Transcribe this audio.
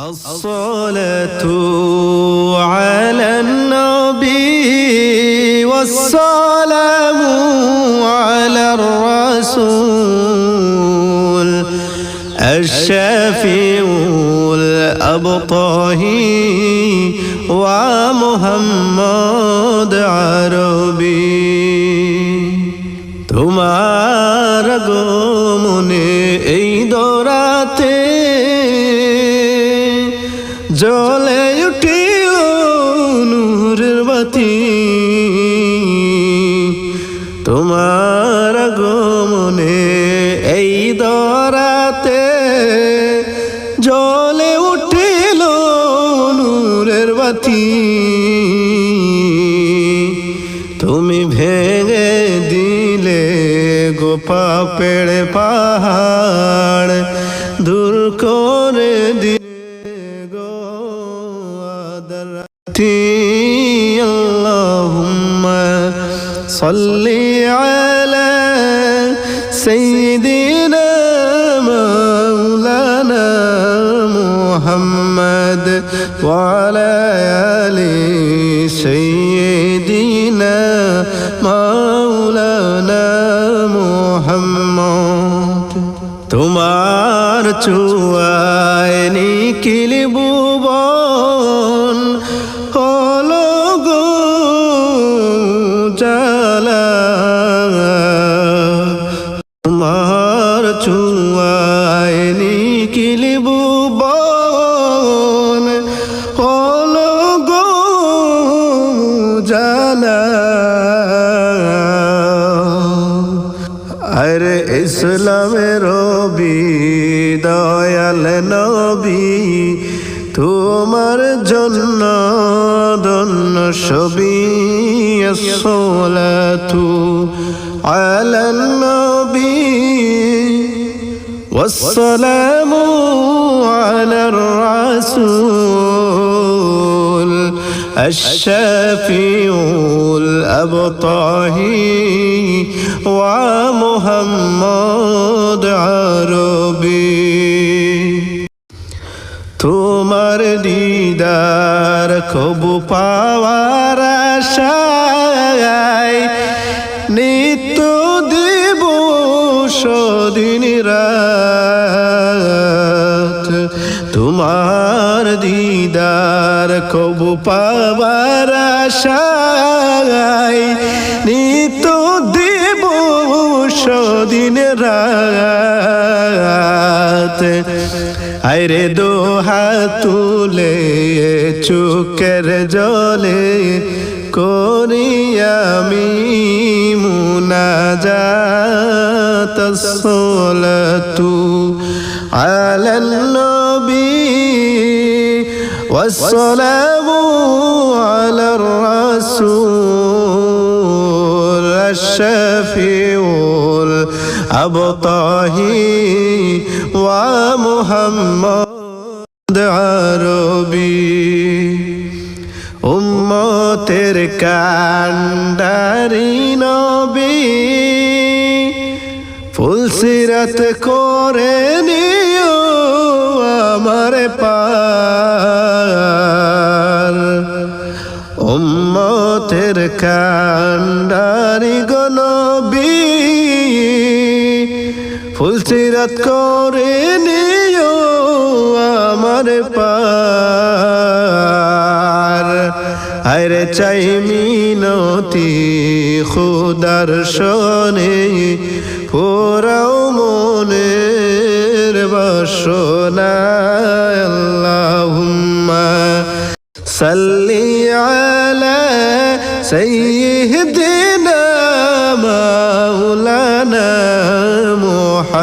الصلاة على النبي والسلام على الرسول الشافع الأبطاهي ومحمد عربي তোমার গমনে জলে উঠিল নূরের বাতি। তোমার গমনে এই দরাতে জলে উঠিল নূরের বাতি। তুমি ভেঙে দিলে গোপা পেড়ে পাহাড়, দূর আদরাতি আল্লাহুম্মা সাল্লি আলা সাইয়্যিদিনা মাওলানা মুহাম্মদ ওয়া আলা আলি সাইয়্যিদিনা মাওলানা মুহাম্মদ তোমার চুয়ায় নিখিল জালা তোমার চুয়ায় নিখিল ভুবন হলো গো জালা আরে ইসলামের রবি, দয়াল নবী, তোমার জন্য شبي الصلاة على النبي. والسلام على الرسول الشافي الأبطاهي ومحمد عربي. তোমার দিদার খুব পাওয়ার আশায় নিত্য দেব সদিন রাত। তোমার দিদার খুব পাওয়ার আশায় নিত্য দেব সদিন রাত। আরে দোহা তুলে চুকের জলে করি আমি মুনাজাত তু আলান নবী والسلام على الرسول الشفيع الأبطاهي ومحمد عربي উম্মতের কান্ডারি নবী ফুলসিরাত করে নিও আমার পার উম্মতের কান্ডারি গনবী ফুলসিরাত করে নিও আমার পার। আরে চাই মিনতি খুদার শোনে পুরাও মনের বাসনা, আল্লাহুম্মা সাল্লি আলা